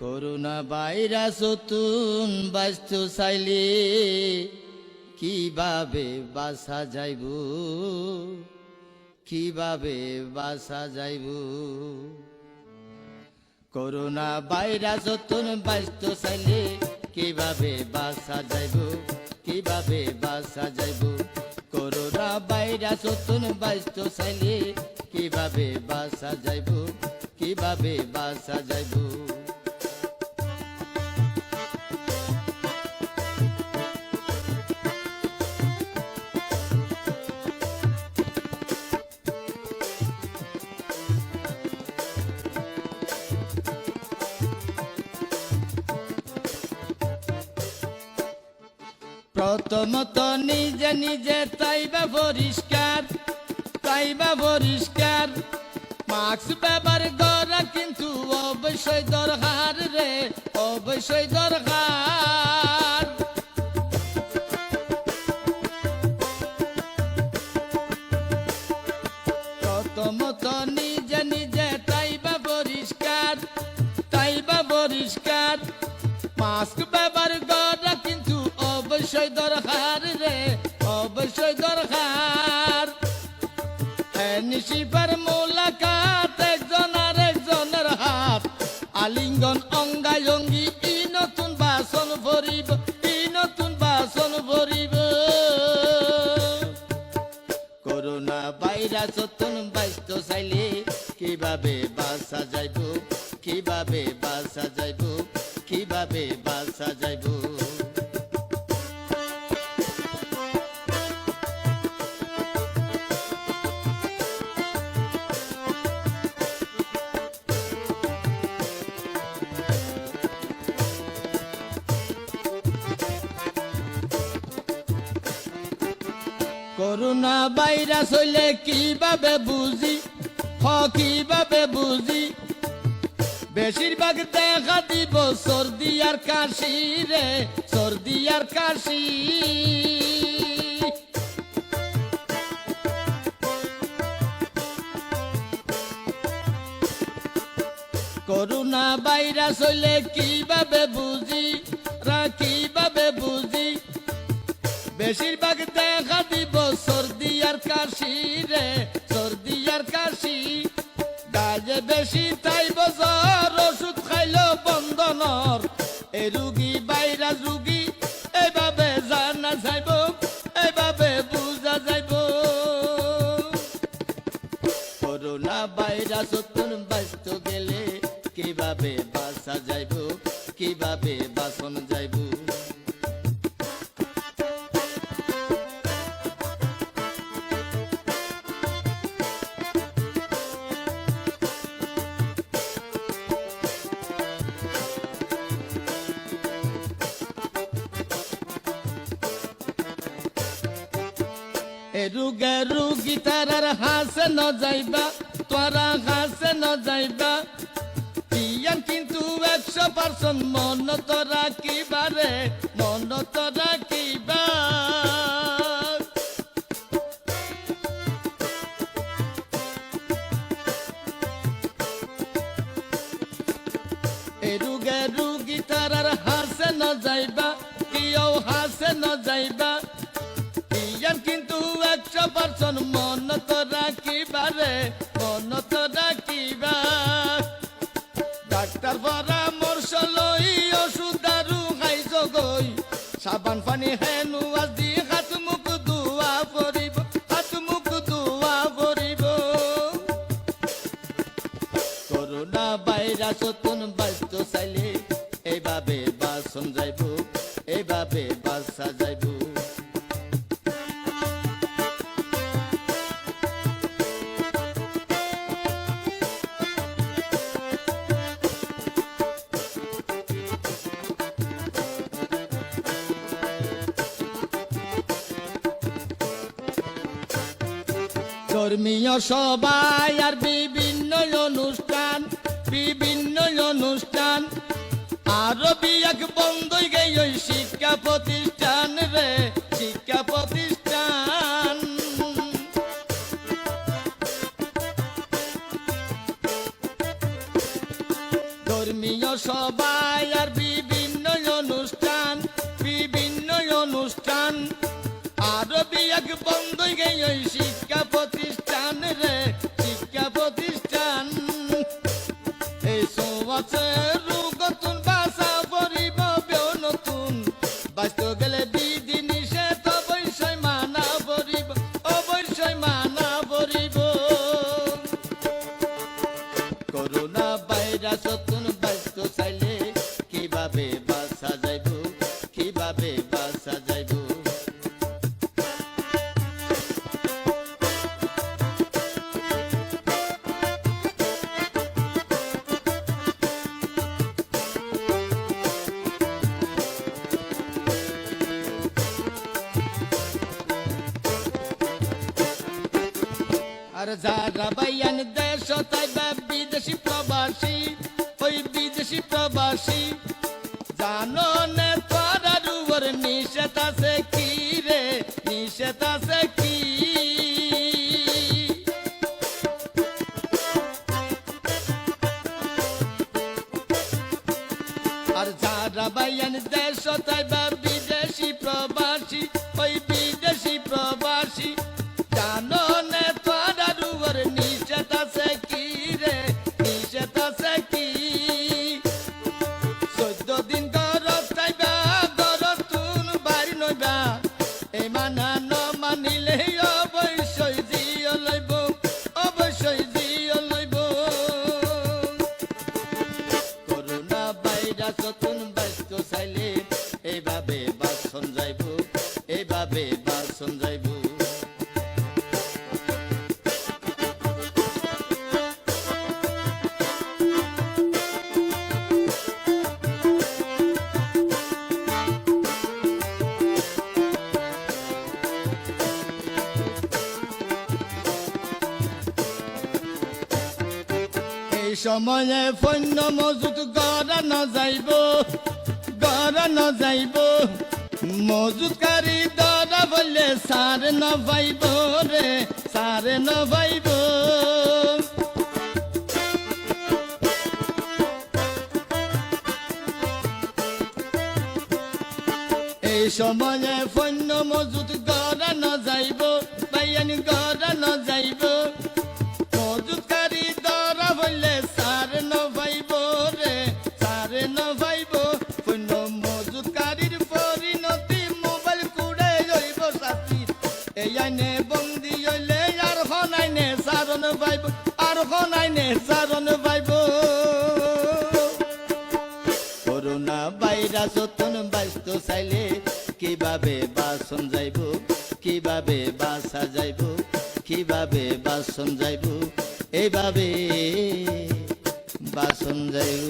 Corona virus তুন বাঁচতে চাইলে কীভাবে বাসা যাইব? কীভাবে বাসা যাইব? করোনা ভাইরাস তুন বাঁচতে চাইলে কীভাবে বাসা যাইব? কীভাবে বাসা যাইব? করোনা ভাইরাস তুন বাঁচতে চাইলে কীভাবে বাসা যাইব? কীভাবে বাসা যাইব? প্রথমত নিজে নিজে তাইবা পরিষ্কার তাইবা পরিষ্কার। মাস্ক ব্যবহার করা কিন্তু অবশ্যই দরকার রে, অবশ্যই দরকার। প্রথমত নিজে অবশ্যই দরকার রে, অবশ্যই দরকার। নিশিপার মোলাকাত একজন আর একজনের হাত। আলিঙ্গন অঙ্গায়ঙ্গি ই নতুন বাসন ভরিব, ই নতুন বাসন ভরিব। করোনা ভাইরাস নতুন বাইস্ত চাইলে কীভাবে বাসা যাইব, কীভাবে বাসা যাইব, কীভাবে বাসা যাইব? করোনা ভাইরাস হইলে কীভাবে বুঝি? হ কীভাবে বুঝি? বেশিরভাগ দেখা দিব সর্দি আর কাশি রে, সর্দি আর কাশি। করোনা ভাইরাস হইলে কীভাবে বুঝি? রা কীভাবে বুঝি? বেশিরভাগ দেখা কাশি রে সর্দি আর কাশি। কাজে বেশি তাই বছর ওষুধ খাইলো বন্ধনর। এ রুগী বাইরা রুগী, এভাবে জানা যাইব, এভাবে বুঝা যাইব। করোনা ভাইরাস নতুন বাঁচত গেলে কীভাবে বাসা যাইব, কীভাবে বাসন রুগে রুগী তারার হাসে ন যাইবা তোরা হাসে ন যাইবা। ইয়ান কিন্তু একশো পার্সেন্ট মন তো রাখিবা রে মন তো রাখিবা রুগে রুগী হাসে ন যাইবা কেউ হাসে ন যাইবা। পার্সেন্ট মন তো রাখিবা মন তো ডাক্তার লই খাইছ সাবান পানী হেনো, আজি হাত মুখ ধোৱা পৰিব, হাত মুখ ধোৱা পৰিব। করোনা ভাইরাস নতুন বাঁচত চাইলে এইভাবে বাসন ধর্মীয় সবাই আর বিভিন্ন অনুষ্ঠান বিভিন্ন অনুষ্ঠান। আরবি এক বন্ধই গেই ওই শিক্ষা প্রতিষ্ঠান রে। আর যারা বাইয়ান দেশ, তাই বা বিদেশি প্রবাসী, ওই বিদেশি প্রবাসী। জানো নে তোরা উপর নিষেধ আছে কি রে? নিষেধ আছে কি সময়ে ফন্য মজুত গড়ানো যাইব গড়ানো যাইব মজুতকারী দরা বললে সার ন পাইব রে, সার ন পাইব এই সময়ে ফন্য মজুত গড়ানো যাইব বাইয়ানি গড়ানো যাইব আর হনাইনে চারণ পাইব। করোনা বাইরা যতন ব্যস্ত চাইলে কীভাবে বাসন যাইব, কীভাবে বাসা যাইব, কীভাবে বাসন যাইব, এইভাবে বাসন যাইব।